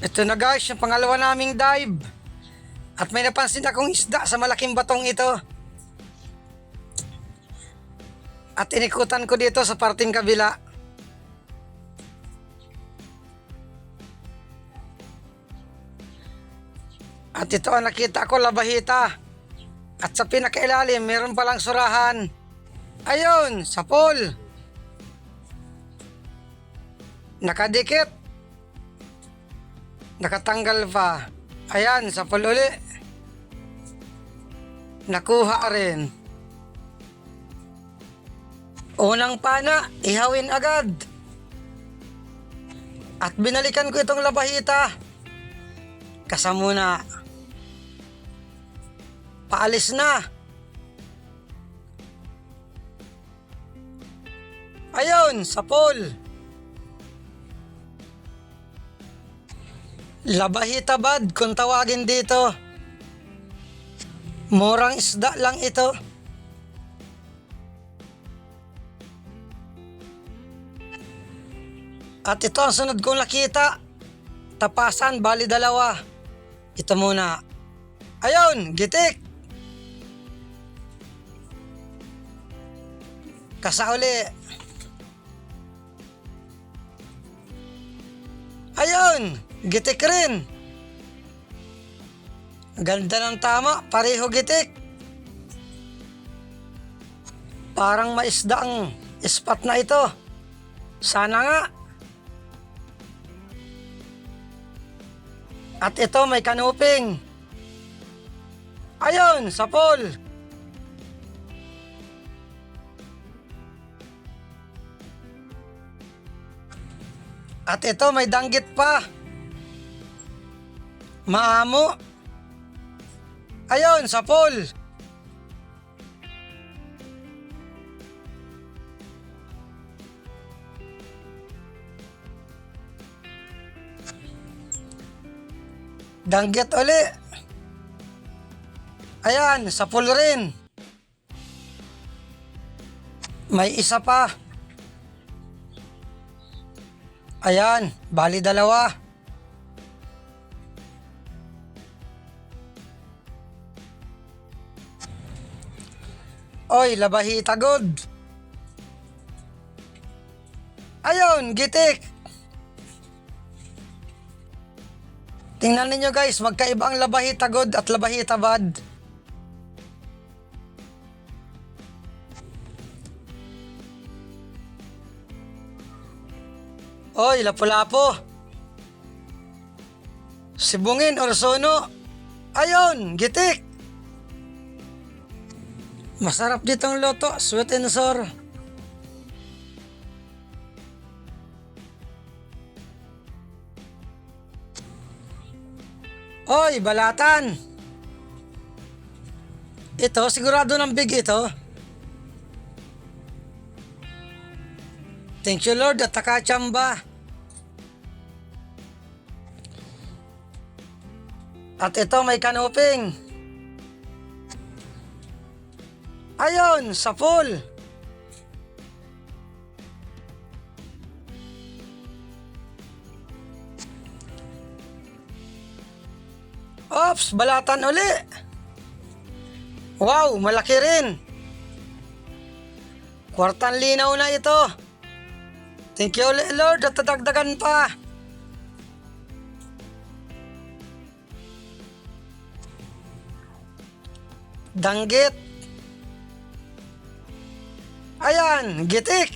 Ito na guys, yung pangalawa naming dive. At may napansin akong isda sa malaking batong ito. At inikutan ko dito sa parting kabila. At ito ang nakita ko, labahita. At sa pinakailalim, meron palang surahan. Ayun, sa pool. Nakadikit. Nakatanggal pa. Ayan, sa pool uli. Nakuha rin. Unang pana, ihawin agad. At binalikan ko itong labahita. Kasamuna. Paalis na. Ayun, sa pool. Labahita bad kung tawagin dito. Murang isda lang ito. At ito ang sunod kong nakita. Tapasan, bali dalawa. Ito muna. Ayun, gitik. Kasauli. Ayun, gitik rin. Ganda ng tama, pareho gitik. Parang maisda ang spot na ito. Sana nga. At ito may kanuping. Ayun, sa pool. At ito may danggit pa. Maamo. Ayun, sa pool. Danggit uli. Ayan, sa pool rin. May isa pa. Ayan, bali dalawa. Oy, labahita good. Ayun, gitik. Tingnan ninyo guys, magkaiba ang labahita good at labahita bad. Oy, lapu-lapo. Sibungin or sono. Ayun, gitik. Masarap ditong loto, sweet and sour. Oy, balatan. Ito, sigurado ng big ito. Thank you Lord at takachamba. At ito may kanuping. Ayon, sa pool. Ops, balatan uli. Wow, malaki rin. Kwartan linaw na ito. Thank you ulit, Lord at tatagdagan pa. Danggit. Ayan, gitik.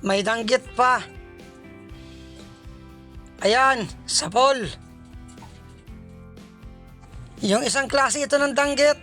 May danggit pa. Ayan, sapol. Yung isang klase ito ng danggit.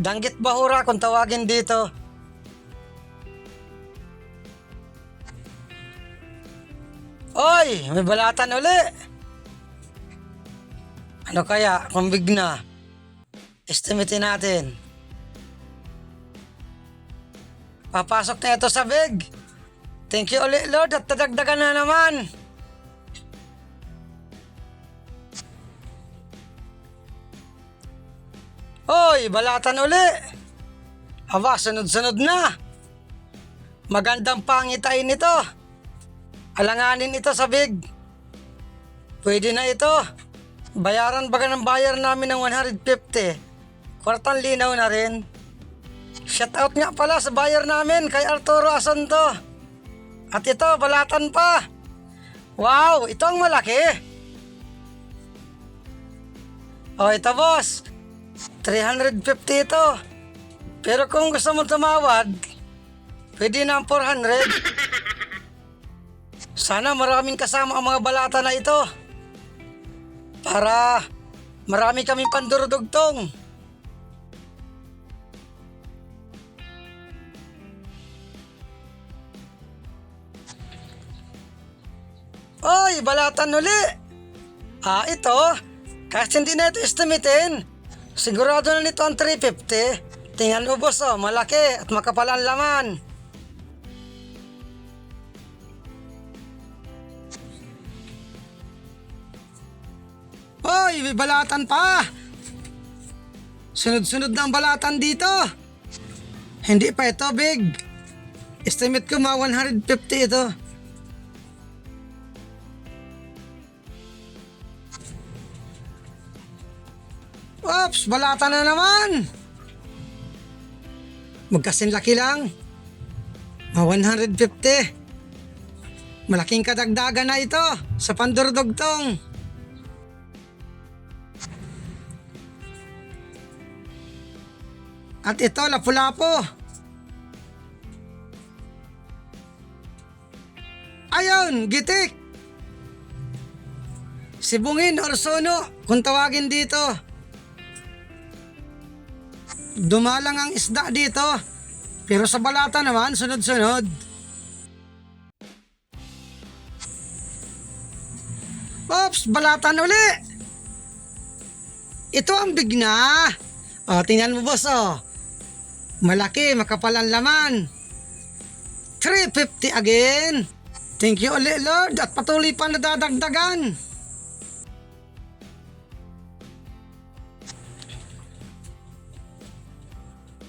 Danggit bahura kung tawagin dito. Oy, may balatan uli. Ano kaya kung big na? Estimate natin. Papasok na ito sa big. Thank you ulit Lord at tatagdagan na naman. Hoy, balatan uli. Aba, sunod-sunod na. Magandang pangitain ito. Alanganin ito sa big. Pwede na ito. Bayaran baga ng bayar namin ng 150. Kwartang linaw na rin. Shoutout nga pala sa bayar namin kay Arturo Asanto. At ito, balatan pa. Wow, ito ang malaki. O ito boss, 350 ito. Pero kung gusto mo tumawad, pwede na ang 400. Sana maraming kasama ang mga balata na ito. Para marami kaming pandurudugtong. Oy, balatan uli! Ah, ito. Kasi hindi na ito estimatein. Sigurado na nito ang 350. Tingnan mo boss, oh, malaki at makapal ang laman. Hoy, may balatan pa! Sunod-sunod na ang balatan dito. Hindi pa ito, big. Estimate ko mga 150 ito. Oops, balata na naman. Magkasin laki lang. Mga 150. Malaking kadagdagan na ito sa pandurdugtong. At ito, lapu-lapo. Ayun, gitik. Sibungin or sono, kung tawagin dito. Dumalang ang isda dito. Pero sa balata naman, sunod-sunod. Ops, balatan uli. Ito ang bigna. O, tingnan mo boss, oh. Malaki, makapal ang laman. 350 again. Thank you ulit, Lord, at patuloy pa nadadagdagan.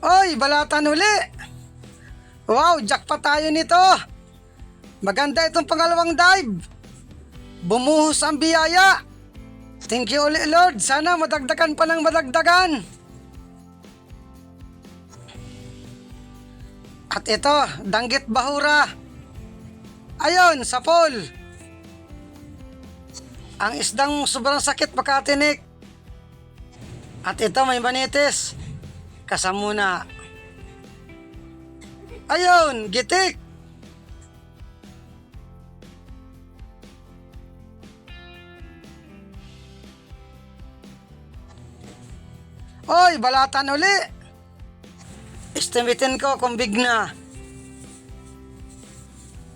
Oy, balatan uli! Wow, jackpot tayo nito! Maganda itong pangalawang dive! Bumuhos ang biyaya! Thank you ulit, Lord! Sana madagdagan pa ng madagdagan! At ito, danggit bahura! Ayon, sa pool! Ang isdang sobrang sakit makatinik! At ito, may manitis! kasamuna. Ayun, gitik! Oy, balatan uli! Estimatein ko kung big na.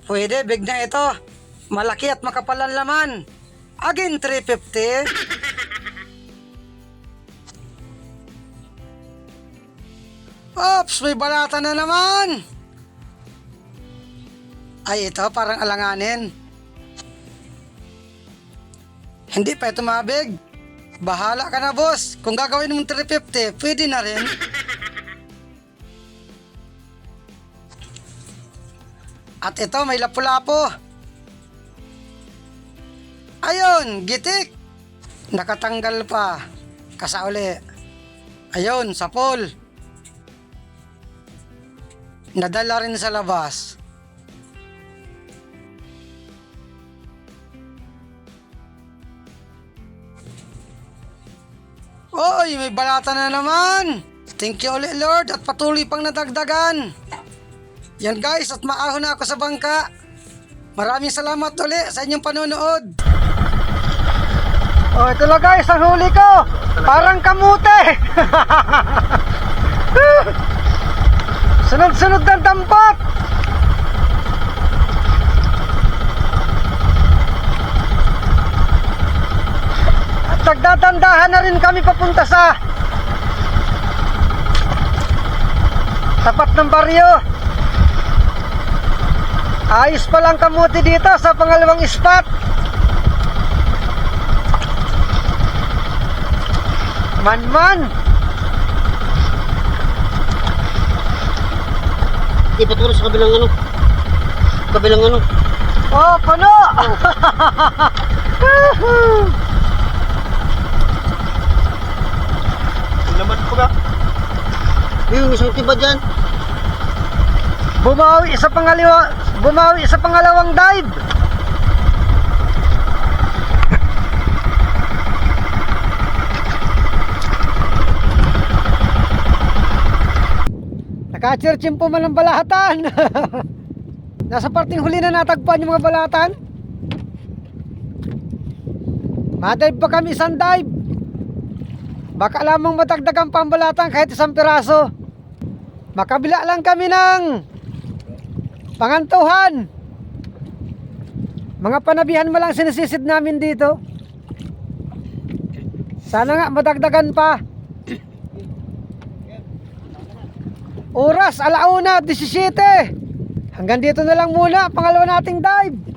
Pwede, big ito. Malaki at makapalan laman. Again, 350. Ops, may balata na naman. Ay, ito parang alanganin. Hindi pa ito mabig. Bahala ka na, boss. Kung gagawin mong 350, pwede na rin. At ito, may lapu-lapo. Ayun, gitik. Nakatanggal pa. Kasauli. Ayun, sa pool. Nadala rin sa labas. Oy, may balata na naman! Thank you ulit Lord at patuloy pang nadagdagan. Yan guys at maahon na ako sa bangka. Maraming salamat ulit sa inyong panonood. Oh, ito na guys ang huli ko. Parang kamute. Sunod-sunod ng dampak! At nagdadandahan na rin kami papunta sa tapat ng baryo. Ayos pa lang kamuti dito sa pangalawang spot. Man-man! Na sa kabilang ano. Kabilang ano. Oh, puno! Laman ko ka. Yung isang tiba dyan. Bumawi sa pangalawa, bumawi sa pangalawang dive. Nakachirchin po man ang balatan. Nasa parting huli na natagpuan yung mga balatan. Madive pa kami isang dive. Baka lamang matagdagan pa ang balatan kahit isang piraso. Makabila lang kami ng pangantuhan. Mga panabihan mo lang sinisisid namin dito. Sana nga madagdagan pa. Oras, alauna, 17. Hanggang dito na lang muna, pangalawa nating dive.